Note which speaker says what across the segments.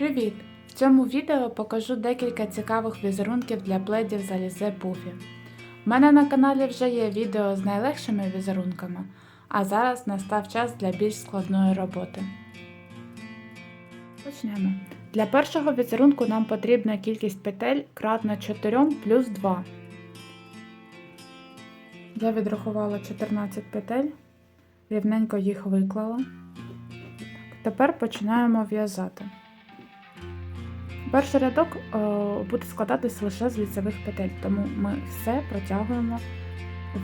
Speaker 1: Привіт! В цьому відео покажу декілька цікавих візерунків для пледів з Alize Puffy. У мене на каналі вже є відео з найлегшими візерунками, а зараз настав час для більш складної роботи. Почнемо. Для першого візерунку нам потрібна кількість петель кратна 4 плюс 2. Я відрахувала 14 петель, рівненько їх виклала. Тепер починаємо в'язати. Перший рядок е, буде складатись лише з ліцевих петель, тому ми все протягуємо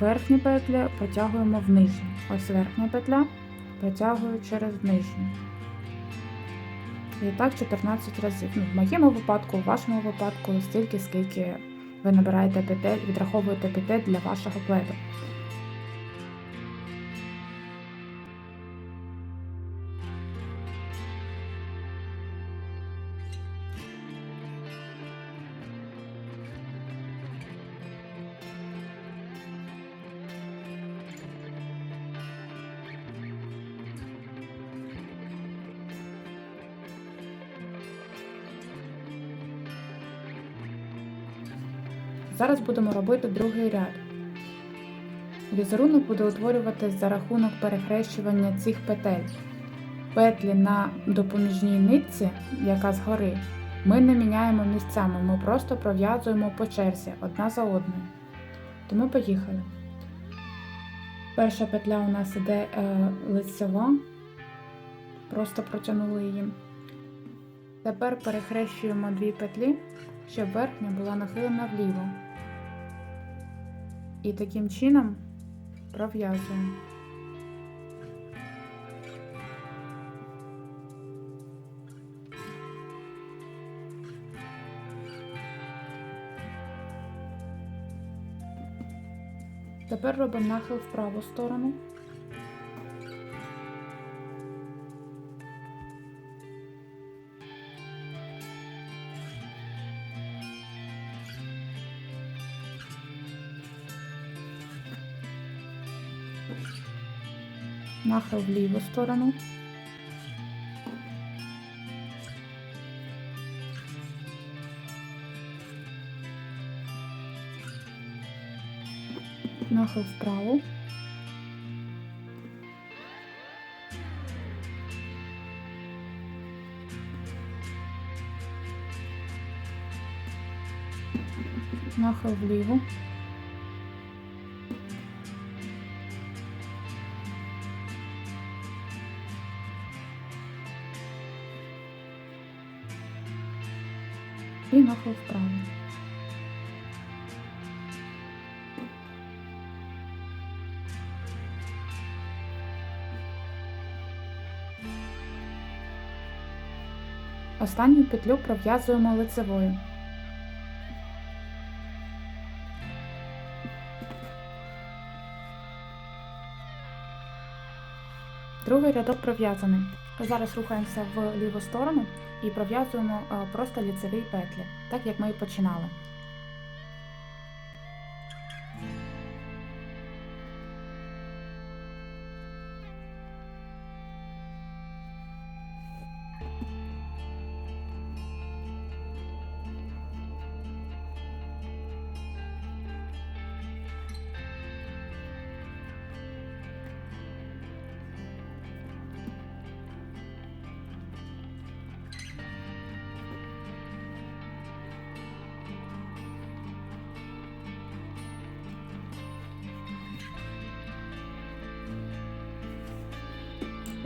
Speaker 1: верхні петлі, протягуємо в нижні. Ось верхня петля, протягую через нижню. І так 14 разів. Ну, в моєму випадку, в вашому випадку, стільки, скільки ви набираєте петель, відраховуєте петель для вашого пледу. Зараз будемо робити другий ряд. Візерунок буде утворюватись за рахунок перехрещування цих петель. Петлі на допоміжній нитці, яка згори, ми не міняємо місцями, ми просто пров'язуємо по черзі одна за одною. Тому поїхали. Перша петля у нас іде е, лицева, просто протягнули її. Тепер перехрещуємо дві петлі, щоб верхня була нахилена вліво. І таким чином пров'язуємо. Тепер робимо нахил в праву сторону. Нахил в ліву сторону. Нахил вправо. Нахил вліво. Нахил вправо. Останню петлю пров'язуємо лицевою. Другий рядок пров'язаний. Зараз рухаємося в ліву сторону і пров'язуємо е, просто ліцеві петлі, так як ми і починали.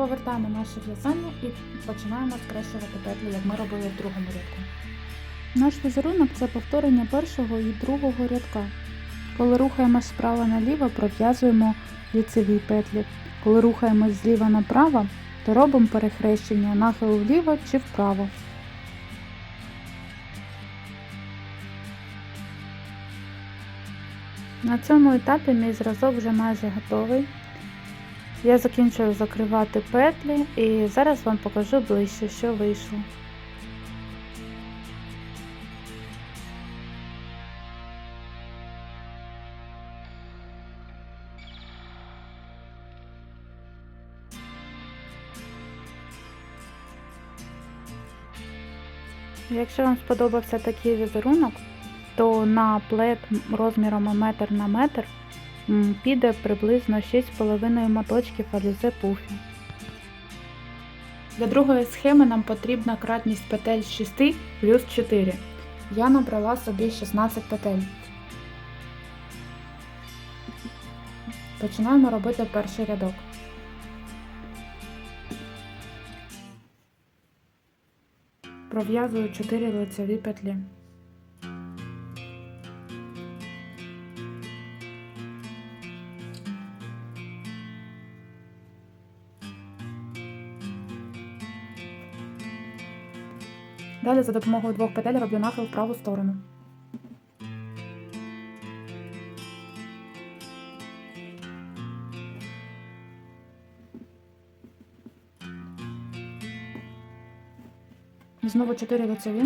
Speaker 1: Повертаємо наше в'язання і починаємо скрещувати петлі, як ми робили в другому рядку. Наш візерунок це повторення першого і другого рядка. Коли рухаємось справа наліво, пров'язуємо ліцеві петлі. Коли рухаємось зліва направо, то робимо перехрещення нахил вліво чи вправо. На цьому етапі мій зразок вже майже готовий. Я закінчую закривати петлі і зараз вам покажу ближче, що вийшло. Якщо вам сподобався такий візерунок, то на плед розміром метр на метр піде приблизно 6,5 моточків алізе пуфі. Для другої схеми нам потрібна кратність петель з 6 плюс 4. Я набрала собі 16 петель. Починаємо робити перший рядок. Пров'язую 4 лицеві петлі. Далі за допомогою двох петель роблю нахил в праву сторону. Знову 4 лицеві.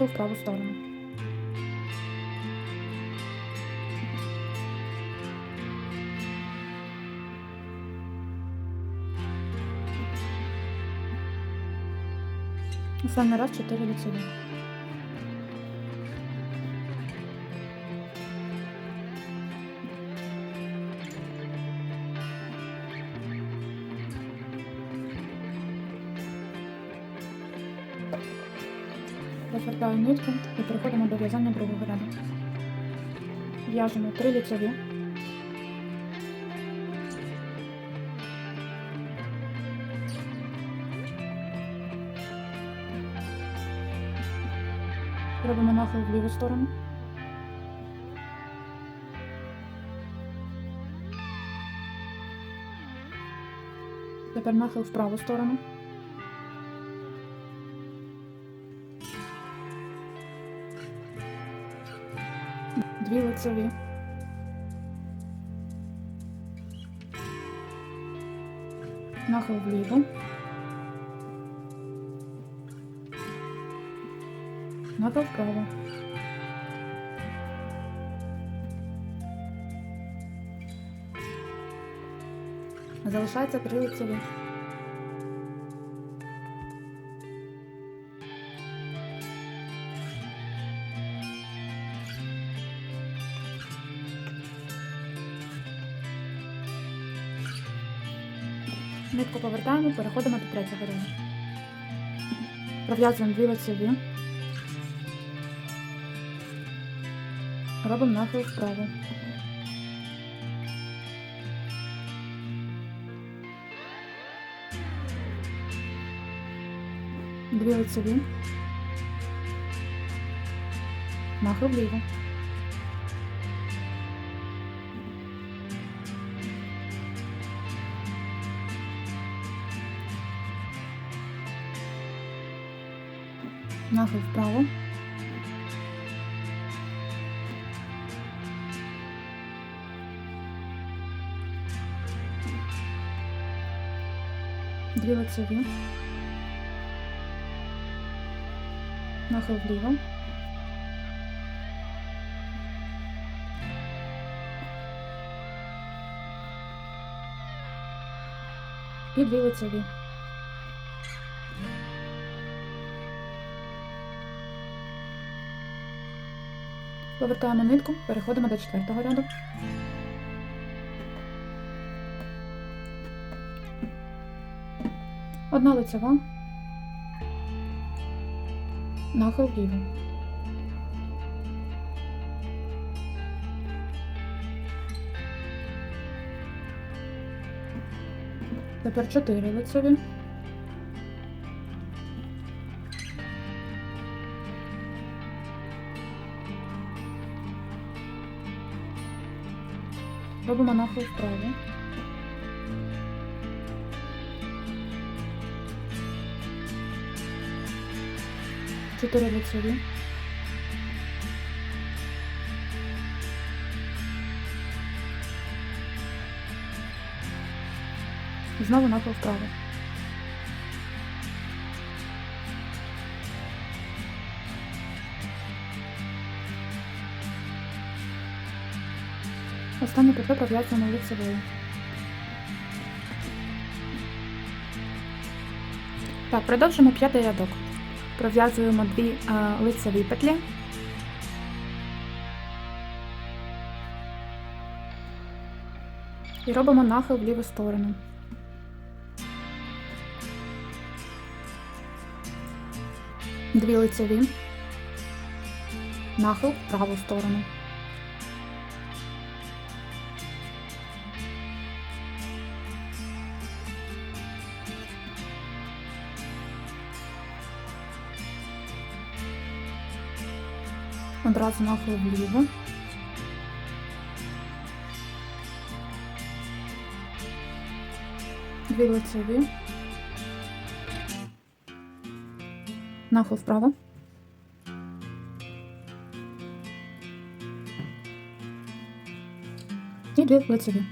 Speaker 1: Нахил в праву сторону. Останній раз 4 лицеві. Розвертаю нитку і переходимо до в'язання другого ряду. В'яжемо 3 лицеві. Робимо нахил в ліву сторону. Тепер нахил в праву сторону. Дві лицеві. Нахил вліво. Нахил вправо. Залишається три. Нитку повертаємо, переходимо до третього ряду. Пров'язуємо дві лицеві. Робимо нахил вправо. Дві лицеві. Нахил вліво. Нахил вправо. Дві лицеві. Нахил вліво. І дві лицеві. Повертаємо нитку, переходимо до четвертого ряду. Одна лицева. Нахил вліво. Тепер чотири лицеві. Робимо нахил вправо. Чотири лицеві. Знову нахил вправо. Останню петлю пров'язуємо лицевою. Так, продовжимо п'ятий рядок. Пров'язуємо дві е, лицеві петлі. І робимо нахил в ліву сторону. Дві лицеві. Нахил в праву сторону. Одразу нахил вліво. Дві лицеві. Нахил вправо. І дві лицеві.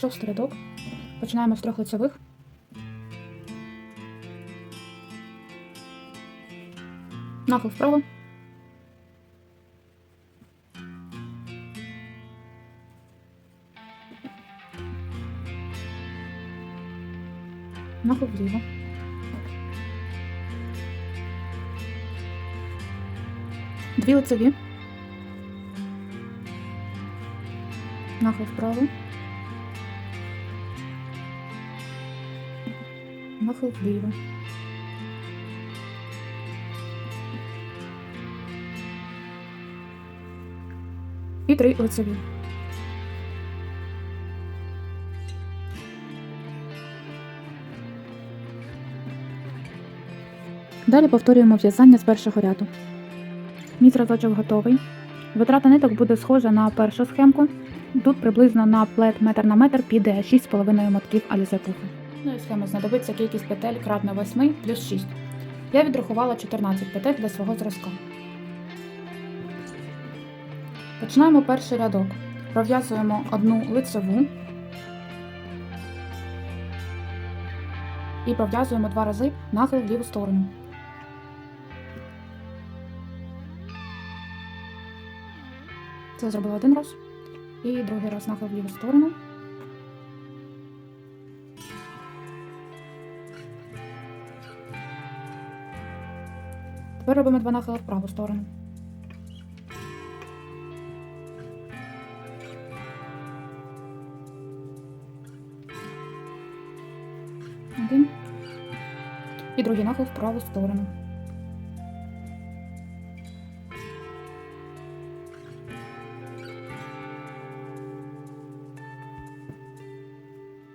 Speaker 1: Шостий рядок. Починаємо з трьох лицевих. Нахил вправо. Нахил вліво. Дві лицеві. Нахил вправо. Нахил вліво. Три лицеві. Далі повторюємо в'язання з першого ряду. Мій зразочок готовий. Витрата ниток буде схожа на першу схемку. Тут приблизно на плет метр на метр піде 6,5 мотків алізе пуху. Ну і знадобиться кількість петель кратно 8 плюс 6. Я відрахувала 14 петель для свого зразка. Починаємо перший рядок. Пров'язуємо одну лицеву і пров'язуємо два рази нахил в ліву сторону. Це зробила один раз. І другий раз нахил в ліву сторону. Тепер робимо два нахили в праву сторону. І другий нахил в праву сторону.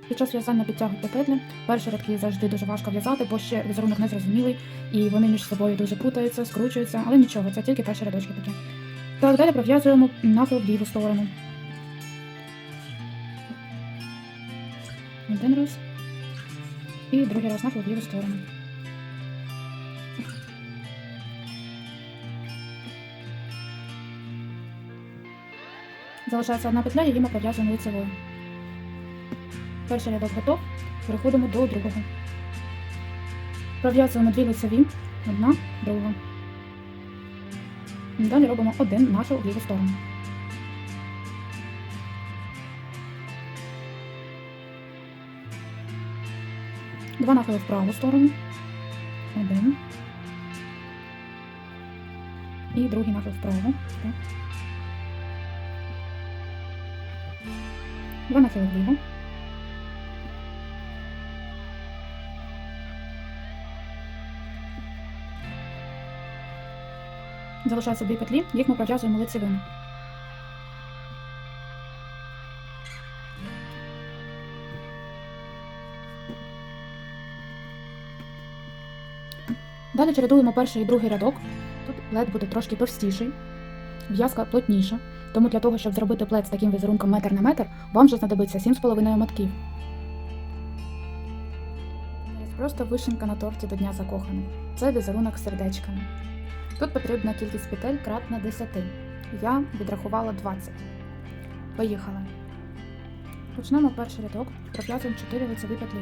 Speaker 1: Під час в'язання підтягуйте петлі. Перші рядки завжди дуже важко в'язати, бо ще візерунок незрозумілий, і вони між собою дуже путаються, скручуються, але нічого, це тільки перші рядочки такі. Так, далі пров'язуємо нахил в ліву сторону. Один раз. І другий раз нахил в ліву сторону. Залишається одна петля, її ми пров'язуємо лицевою. Перший рядок готов. Переходимо до другого. Пров'язуємо дві лицеві, одна, друга. Далі робимо один в ліву сторону. Два нахили в праву сторону. Один. І другий нахил вправо. Два нахили вліво. Залишаються дві петлі, їх ми пров'язуємо лицевими. Далі чередуємо перший і другий рядок. Тут плед буде трошки товстіший, в'язка плотніша. Тому для того, щоб зробити плед з таким візерунком метр на метр, вам вже знадобиться 7,5 мотків. Просто вишенька на торті до Дня закоханих. Це візерунок з сердечками. Тут потрібна кількість петель кратна 10. Я відрахувала 20. Поїхали. Почнемо перший рядок, пров'язуємо 4 лицеві петлі.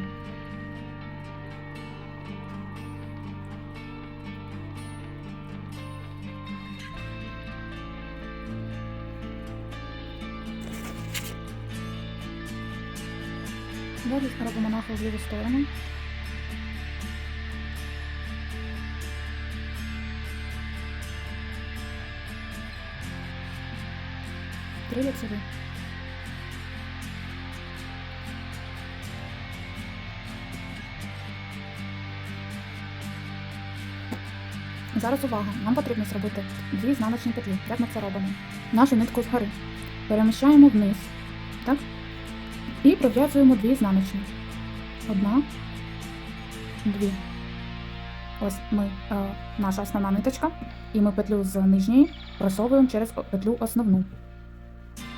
Speaker 1: Далі робимо нахил в ліву сторону. Три лицеві. Зараз увага! Нам потрібно зробити дві знамочні петлі. Як ми це робимо? Нашу нитку згори переміщаємо вниз, так? І пров'язуємо дві знамочні. Одна, дві. Ось ми, е, наша основна ниточка, і ми петлю з нижньої просовуємо через петлю основну.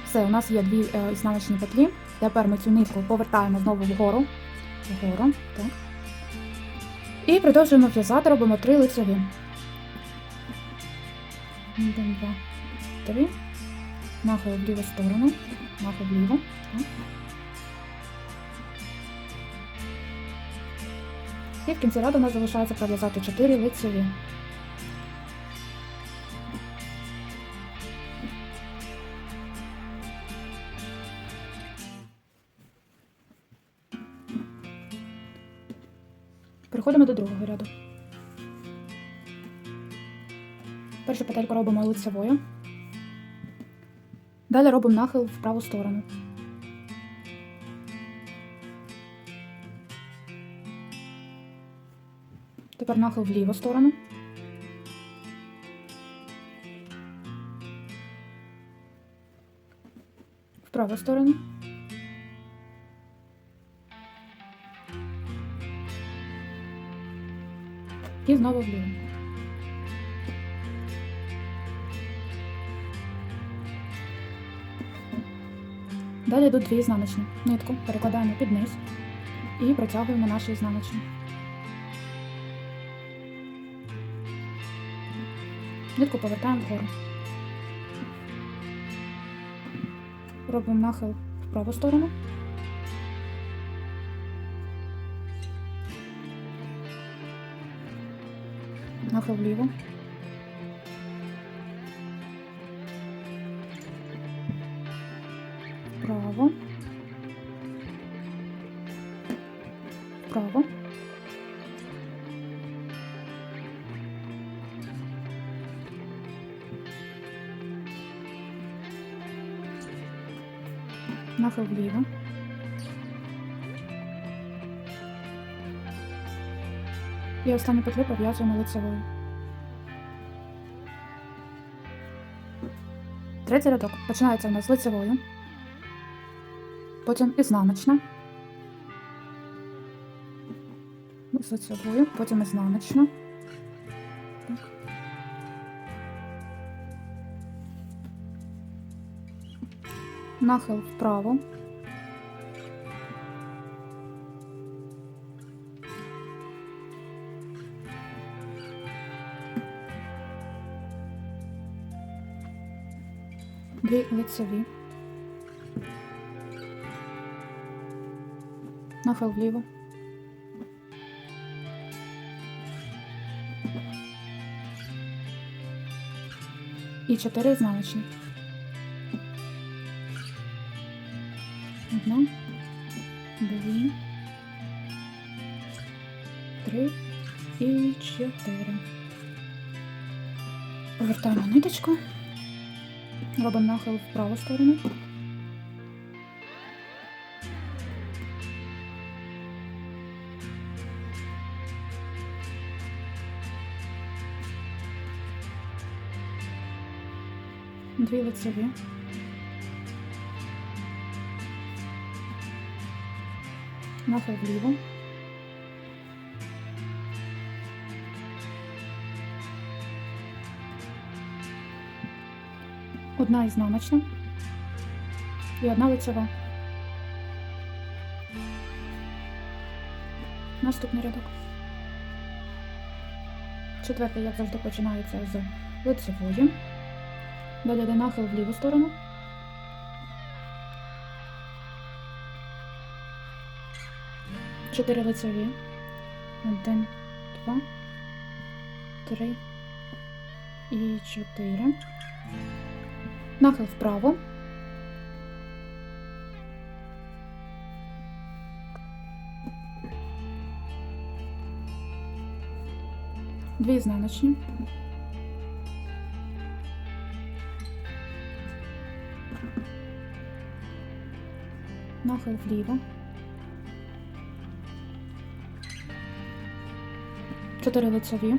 Speaker 1: Все, у нас є дві е, ізнаночні петлі. Тепер ми цю нитку повертаємо знову вгору. Вгору, так. І продовжуємо в'язати, робимо три лицеві. Один, два, три. Нахил в ліву сторону. Нахил вліво. Так. І в кінці ряду у нас залишається пров'язати 4 лицеві. Переходимо до другого ряду. Першу петельку робимо лицевою. Далі робимо нахил в праву сторону. Тепер нахил в ліву сторону. В праву сторону. І знову вліво. Далі йдуть дві ізнаночні. Нитку перекладаємо під низ і протягуємо наші ізнаночні. Нитку повертаємо вгору. Робимо нахил в праву сторону. Нахил вліво. Вліво. І останню петлю пов'язуємо лицевою. Третій рядок починається у нас з лицевою, потім ізнаночна, з лицевою, потім ізнаночна. Нахил вправо. Дві лицеві. Нахил вліво. І чотири ізнаночні. Ниточку. Робимо нахил в праву сторону. Дві лицеві. Нахил вліво. Одна ізнаночна і одна лицева. Наступний рядок. Четвертий, як завжди, починається з лицевої. Далі йде нахил в ліву сторону. Чотири лицеві. Один, два, три і чотири нахил вправо. Дві ізнаночні. Нахил вліво. Чотири лицеві.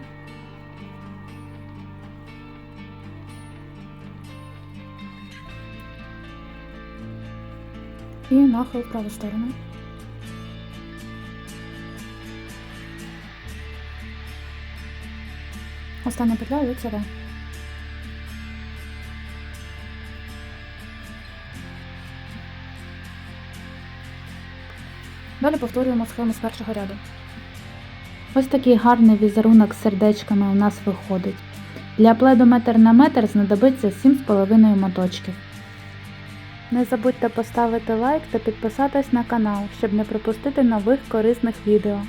Speaker 1: І нахил в праву сторону. Остання петля лицева. Далі повторюємо схему з першого ряду. Ось такий гарний візерунок з сердечками у нас виходить. Для пледу метр на метр знадобиться 7,5 моточків. Не забудьте поставити лайк та підписатись на канал, щоб не пропустити нових корисних відео.